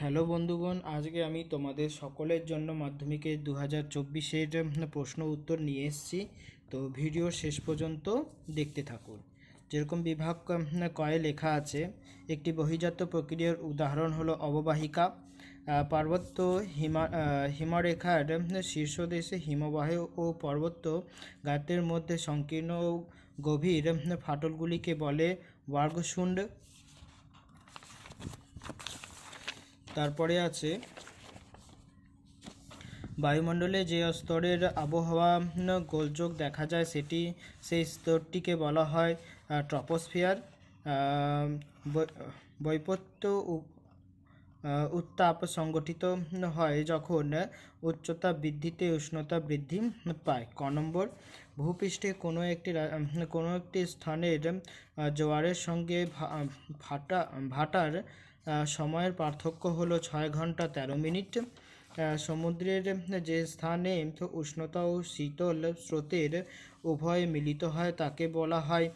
Hello বন্ধুগণ, আজকে আমি তোমাদের সকলের জন্য মাধ্যমিকের দু হাজার চব্বিশের প্রশ্ন উত্তর নিয়ে এসেছি। তো ভিডিও শেষ পর্যন্ত দেখতে থাকুন। যেরকম বিভাগ কয়ে লেখা আছে, একটি বহিজাত প্রক্রিয়ার উদাহরণ হলো অববাহিকা। পার্বত্য হিমা হিমরেখার শীর্ষদেশে হিমবাহ ও পর্বত্য গাতের মধ্যে সংকীর্ণ গভীর ফাটলগুলিকে বলে ওয়ার্গশুন্ড তারপরে আছে বায়ুমণ্ডলে যে স্তরের আবহাওয়া গোলযোগ দেখা যায় সেটি, সেই স্তরটিকে বলা হয় ট্রপোস্ফিয়ার। বৈপত্য উত্তাপ সংগঠিত হয় যখন উচ্চতা বৃদ্ধিতে উষ্ণতা বৃদ্ধি পায়। ক নম্বর, ভূপৃষ্ঠে কোনো একটি কোনো একটি স্থানের জোয়ারের সঙ্গে ভাটা, ভাটার সময়ের পার্থক্য হলো ছয় ঘণ্টা তেরো মিনিট। সমুদ্রের যে স্থানে উষ্ণতা ও শীতল স্রোতের উভয় মিলিত হয় তাকে বলা হয়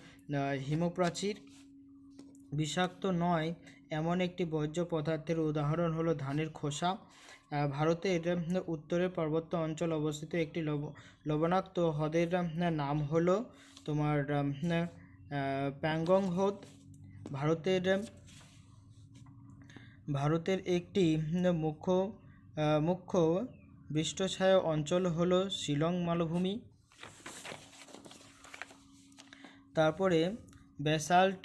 হিমপ্রাচীর। বিষাক্ত নয়, এমন একটি বর্জ্য পদার্থের উদাহরণ হলো ধানের খোসা। ভারতের উত্তরে পার্বত্য অঞ্চল অবস্থিত একটি লব, লবণাক্ত হ্রদের নাম হলো তোমার প্যাংগং হ্রদ ভারতের ভারতের একটি মুখ্য মুখ্য বৃষ্টিছায়া অঞ্চল হলো শিলং মালভূমি। তারপরে ব্যাসাল্ট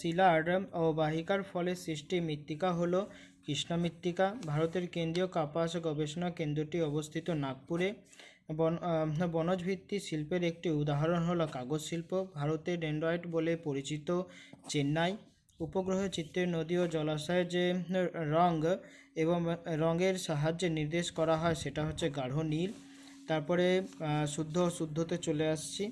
শিলার অববাহিকার ফলে সৃষ্টি মৃত্তিকা হলো কৃষ্ণ মৃত্তিকা। ভারতের কেন্দ্রীয় কাপাস গবেষণা কেন্দ্রটি অবস্থিত নাগপুরে। বন আহ, বনজ ভিত্তিক শিল্পের একটি উদাহরণ হলো কাগজ শিল্প। ভারতের ডেন্ড্রয়েড বলে পরিচিত চেন্নাই। উপগ্রহ চিত্রের নদী ও জলাশয়ের যে রং এবং রঙের সাহায্যে নির্দেশ করা হয়। সেটা হচ্ছে গাঢ় নীল। তারপরে শুদ্ধ শুদ্ধতে চলে আসছি।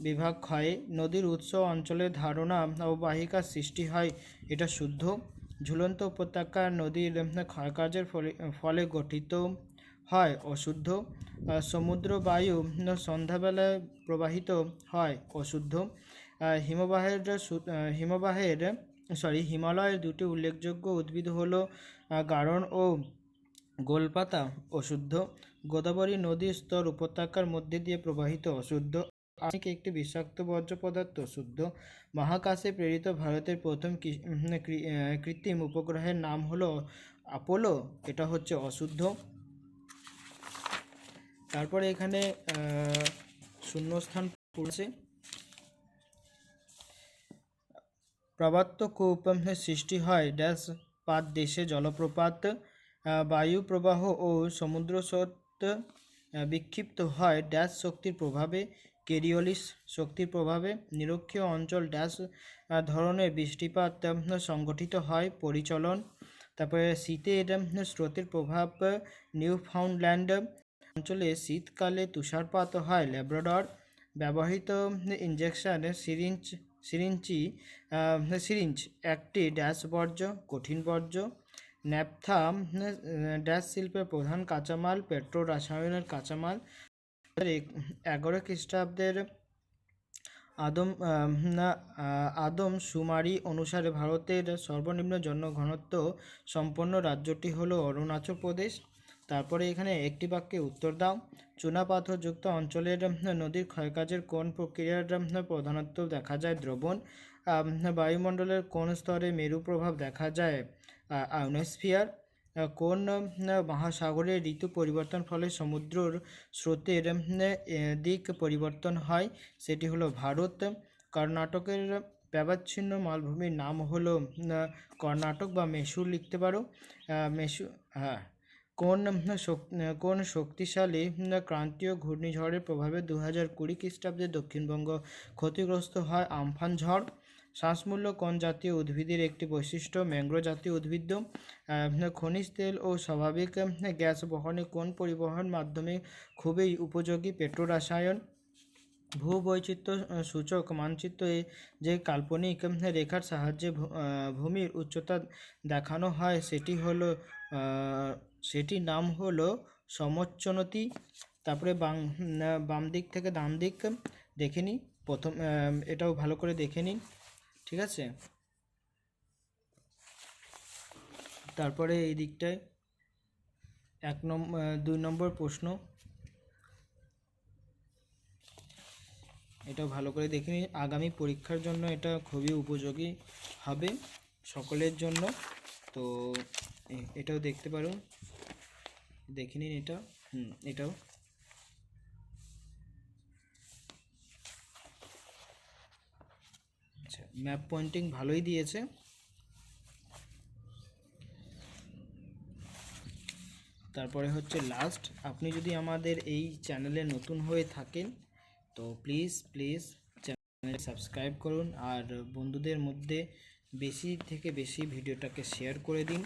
বিভাগ ক্ষয়ে নদীর উৎস অঞ্চলের ধারণা ও অববাহিকার সৃষ্টি হয়। এটা শুদ্ধ, ঝুলন্ত উপত্যকার নদীর ক্ষয়কার্যের ফলে ফলে গঠিত হয় অশুদ্ধ সমুদ্র বায়ু সন্ধ্যাবেলায় প্রবাহিত হয় অশুদ্ধ হিমবাহের হিমবাহের সরি, হিমালয়ের দুটি উল্লেখযোগ্য উদ্ভিদ হলো গারণ ও গোলপাতা অশুদ্ধ। গোদাবরী নদীর স্তর উপত্যকার মধ্যে দিয়ে প্রবাহিত অশুদ্ধ। আর্সেনিক একটি বিষাক্ত বর্জ্য পদার্থ শুদ্ধ মহাকাশে প্রেরিত ভারতের প্রথম কৃত্রিম উপগ্রহের নাম হলো আপোলো। এটা হচ্ছে অশুদ্ধ। তারপরে এখানে শূন্যস্থান পড়ছে। প্রবাত্য কূপ সৃষ্টি হয়। ড্যাশ পাত দেশে জলপ্রপাত বায়ু প্রবাহ ও সমুদ্র স্রোত বিক্ষিপ্ত হয়। ড্যাশ শক্তির প্রভাবে, কেরিওলিস শক্তির প্রভাবে নিরক্ষীয় অঞ্চল ড্যাশ ধরনের বৃষ্টিপাত সংগঠিত হয়। পরিচলন, তারপরে শীতের স্রোতের প্রভাব নিউ ফাউন্ডল্যান্ড অঞ্চলে শীতকালে তুষারপাত হয়। ল্যাব্রাডর ব্যবহৃত ইঞ্জেকশন সিরিঞ্জ সিরিঞ্চি আহ, সিরিঞ্জ একটি ড্যাশ বর্জ্য কঠিন বর্জ্য। ন্যাপথা ড্যাশ শিল্পের প্রধান কাঁচামাল পেট্রো রাসায়নের কাঁচামাল। এগারো খ্রিস্টাব্দের আদম আদম সুমারি অনুসারে ভারতের সর্বনিম্ন জনঘনত্ব সম্পন্ন রাজ্যটি হলো অরুণাচল প্রদেশ। তারপরে এখানে একটি বাক্যে উত্তর দাও। চুনাপাথরযুক্ত অঞ্চলের নদীর ক্ষয়কাজের কোন প্রক্রিয়ার প্রধানত দেখা যায়? দ্রবণ বায়ুমণ্ডলের কোন স্তরে মেরু প্রভাব দেখা যায়? আয়োনোস্ফিয়ার কোন উম, মহাসাগরের ঋতু পরিবর্তন ফলে সমুদ্রর স্রোতের দিক পরিবর্তন হয়? সেটি হলো ভারত কর্ণাটকের ব্যবচ্ছিন্ন মালভূমির নাম হলো কর্ণাটক বা মেসুর লিখতে পারো। মেসু হ্যাঁ। কোন কোন শক্তিশালী ক্রান্তীয় ঘূর্ণিঝড়ের প্রভাবে দু হাজার কুড়ি খ্রিস্টাব্দে দক্ষিণবঙ্গ ক্ষতিগ্রস্ত হয় আমফান ঝড়। শ্বাসমূল্য কোন জাতীয় উদ্ভিদের একটি বৈশিষ্ট্য? ম্যাংগ্রো জাতীয় উদ্ভিদ খনিজ তেল ও স্বাভাবিক গ্যাস বহনে কোন পরিবহন মাধ্যমে খুবই উপযোগী? পেট্রো রাসায়ন ভূবৈচিত্র্য সূচক মানচিত্রে যে কাল্পনিক রেখার সাহায্যে ভূমির উচ্চতা দেখানো হয়, সেটি হলো সেটির নাম হলো সমোচ্চনতি। তারপরে বাম বাম দিক থেকে ডান দিক দেখে নিই। প্রথম এটাও ভালো করে দেখে নিন, ঠিক আছে? তারপরে এই দিকটায় এক নম্বর দুই নম্বর প্রশ্ন। এটা ভালো করে দেখে আগামী পরীক্ষার জন্য এটা খুবই উপযোগী হবে সকলের জন্য। তো এটাও দেখতে পারুন দেখে নিন এটা। হুম, এটাও। আচ্ছা ম্যাপ পয়েন্টিং ভালোই দিয়েছে। তারপরে হচ্ছে লাস্ট। আপনি যদি আমাদের এই চ্যানেলে নতুন হয়ে থাকেন তো প্লিজ প্লিজ চ্যানেল সাবস্ক্রাইব করুন আর বন্ধুদের মধ্যে বেশি থেকে বেশি ভিডিওটাকে শেয়ার করে দিন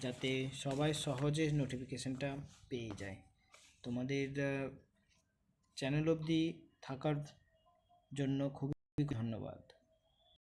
যাতে সবাই সহজে নোটিফিকেশানটা পেয়ে যায়। তোমাদের চ্যানেল অবধি থাকার জন্য খুবই ধন্যবাদ।